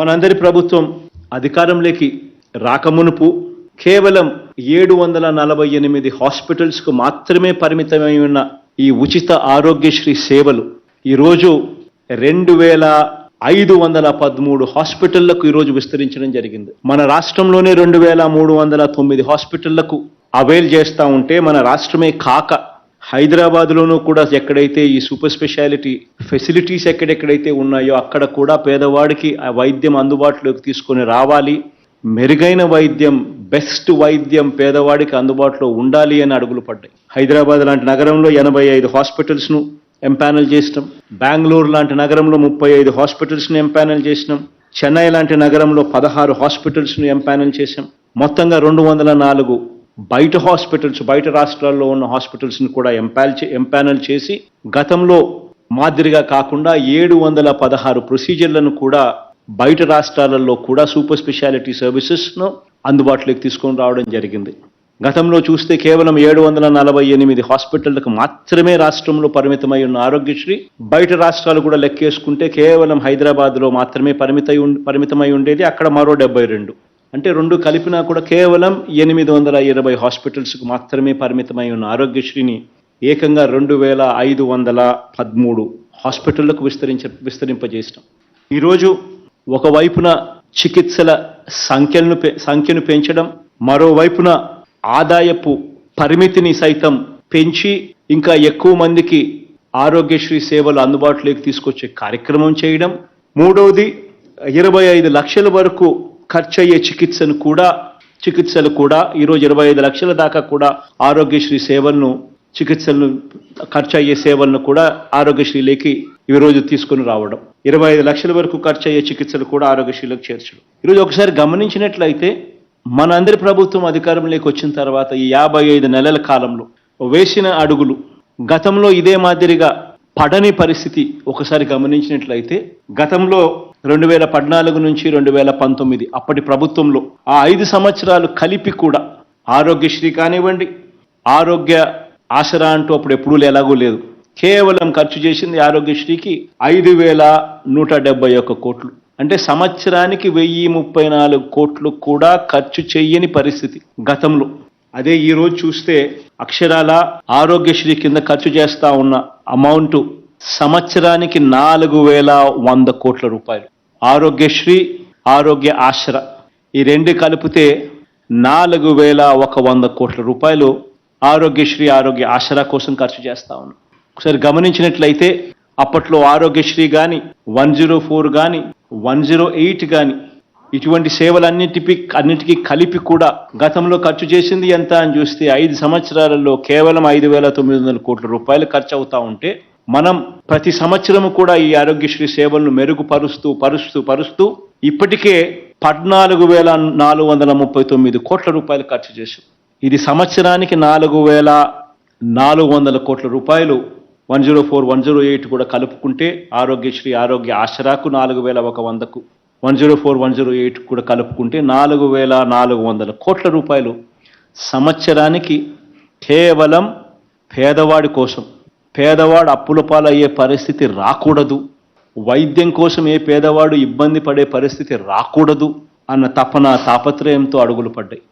మనందరి ప్రభుత్వం అధికారంలోకి రాకమునుపు కేవలం ఏడు వందల నలభై ఎనిమిది హాస్పిటల్స్కు మాత్రమే పరిమితమై ఉన్న ఈ ఉచిత ఆరోగ్యశ్రీ సేవలు ఈరోజు రెండు వేల ఐదు వందల పదమూడు హాస్పిటళ్ళకు ఈరోజు విస్తరించడం జరిగింది. మన రాష్ట్రంలోనే రెండు వేల మూడు వందల తొమ్మిది హాస్పిటళ్ళకు అవైల్ చేస్తూ ఉంటే మన రాష్ట్రమే కాక హైదరాబాద్లోనూ కూడా ఎక్కడైతే ఈ సూపర్ స్పెషాలిటీ ఫెసిలిటీస్ ఎక్కడెక్కడైతే ఉన్నాయో అక్కడ కూడా పేదవాడికి ఆ వైద్యం అందుబాటులోకి తీసుకొని రావాలి. మెరుగైన వైద్యం బెస్ట్ వైద్యం పేదవాడికి అందుబాటులో ఉండాలి అని అడుగులు పడ్డాయి. హైదరాబాద్ లాంటి నగరంలో ఎనభై ఐదు హాస్పిటల్స్ను ఎంపానల్ చేసినాం. బెంగళూరు లాంటి నగరంలో ముప్పై ఐదు హాస్పిటల్స్ను ఎంపానల్ చేసినాం. చెన్నై లాంటి నగరంలో పదహారు హాస్పిటల్స్ను ఎంపానల్ చేశాం. మొత్తంగా రెండు వందల నాలుగు బయట హాస్పిటల్స్ బయట రాష్ట్రాల్లో ఉన్న హాస్పిటల్స్ని కూడా ఎంపాల్ ఎంపానల్ చేసి గతంలో మాదిరిగా కాకుండా ఏడు వందల పదహారు ప్రొసీజర్లను కూడా బయట రాష్ట్రాలలో కూడా సూపర్ స్పెషాలిటీ సర్వీసెస్ను అందుబాటులోకి తీసుకొని రావడం జరిగింది. గతంలో చూస్తే కేవలం ఏడు వందల నలభై ఎనిమిది హాస్పిటళ్ళకు మాత్రమే రాష్ట్రంలో పరిమితమై ఉన్న ఆరోగ్యశ్రీ బయట రాష్ట్రాలు కూడా లెక్కేసుకుంటే కేవలం హైదరాబాద్లో మాత్రమే పరిమితై పరిమితమై ఉండేది అక్కడ మరో డెబ్బై రెండు. అంటే రెండు కలిపినా కూడా కేవలం ఎనిమిది వందల ఇరవై హాస్పిటల్స్కు మాత్రమే పరిమితమై ఉన్న ఆరోగ్యశ్రీని ఏకంగా రెండు వేల ఐదు వందల పదమూడు హాస్పిటళ్ళకు విస్తరించ విస్తరింపజేసినాం. ఈరోజు ఒకవైపున చికిత్సల సంఖ్యలను పె- సంఖ్యను పెంచడం మరోవైపున ఆదాయపు పరిమితిని సైతం పెంచి ఇంకా ఎక్కువ మందికి ఆరోగ్యశ్రీ సేవలు అందుబాటులోకి తీసుకొచ్చే కార్యక్రమం చేయడం మూడవది ఇరవై ఐదు లక్షల వరకు ఖర్చయ్యే చికిత్సను కూడా చికిత్సలు కూడా ఈరోజు ఇరవై ఐదు లక్షల దాకా కూడా ఆరోగ్యశ్రీ సేవలను చికిత్సలను ఖర్చు అయ్యే సేవలను కూడా ఆరోగ్యశ్రీలోకి ఈ రోజు తీసుకుని రావడం. ఇరవై ఐదు లక్షల వరకు ఖర్చు అయ్యే చికిత్సలు కూడా ఆరోగ్యశ్రీలోకి చేర్చడం. ఈరోజు ఒకసారి గమనించినట్లయితే మనందరి ప్రభుత్వం అధికారంలోకి వచ్చిన తర్వాత ఈ యాభై ఐదు నెలల కాలంలో వేసిన అడుగులు గతంలో ఇదే మాదిరిగా పడని పరిస్థితి ఒకసారి గమనించినట్లయితే గతంలో రెండు వేల పద్నాలుగు నుంచి రెండు వేల పంతొమ్మిది అప్పటి ప్రభుత్వంలో ఆ ఐదు సంవత్సరాలు కలిపి కూడా ఆరోగ్యశ్రీ కానివ్వండి ఆరోగ్య ఆసరా అంటూ అప్పుడు ఎప్పుడూ ఎలాగూ లేదు. కేవలం ఖర్చు చేసింది ఆరోగ్యశ్రీకి ఐదు వేల నూట డెబ్బై ఒక్క కోట్లు. అంటే సంవత్సరానికి వెయ్యి ముప్పై నాలుగు కోట్లు కూడా ఖర్చు చెయ్యని పరిస్థితి గతంలో. అదే ఈ రోజు చూస్తే అక్షరాల ఆరోగ్యశ్రీ కింద ఖర్చు చేస్తా ఉన్న అమౌంట్ సంవత్సరానికి నాలుగు వేల వంద కోట్ల రూపాయలు. ఆరోగ్యశ్రీ ఆరోగ్య ఆశ్ర. ఈ రెండు కలిపితే నాలుగు వేల ఒక వంద కోట్ల రూపాయలు ఆరోగ్యశ్రీ ఆరోగ్య ఆసరా కోసం ఖర్చు చేస్తా ఉన్నాం. ఒకసారి గమనించినట్లయితే అప్పట్లో ఆరోగ్యశ్రీ కానీ వన్ జీరో ఫోర్ కానీ వన్ జీరో ఎయిట్ కానీ ఇటువంటి సేవలన్నిటిపి అన్నిటికీ కలిపి కూడా గతంలో ఖర్చు చేసింది ఎంత అని చూస్తే ఐదు సంవత్సరాలలో కేవలం ఐదు వేల తొమ్మిది వందల కోట్ల రూపాయలు ఖర్చు అవుతా ఉంటే మనం ప్రతి సంవత్సరం కూడా ఈ ఆరోగ్యశ్రీ సేవలను మెరుగుపరుస్తూ పరుస్తూ పరుస్తూ ఇప్పటికే పద్నాలుగు వేల నాలుగు వందల ముప్పై తొమ్మిది కోట్ల రూపాయలు ఖర్చు చేశాం. ఇది సంవత్సరానికి నాలుగు వేల నాలుగు వందల కోట్ల రూపాయలు. One zero four one zero eight కూడా కలుపుకుంటే ఆరోగ్యశ్రీ ఆరోగ్య ఆసరాకు నాలుగు వేల ఒక వందకు. One zero four one zero eight కూడా కలుపుకుంటే నాలుగు వేల నాలుగు వందల కోట్ల రూపాయలు. సంవత్సరానికి కేవలం పేదవాడి కోసం. పేదవాడు అప్పుల పాలయ్యే పరిస్థితి రాకూడదు. వైద్యం కోసం ఏ పేదవాడు ఇబ్బంది పడే పరిస్థితి రాకూడదు అన్న తపన తాపత్రయంతో అడుగులు పడ్డాయి.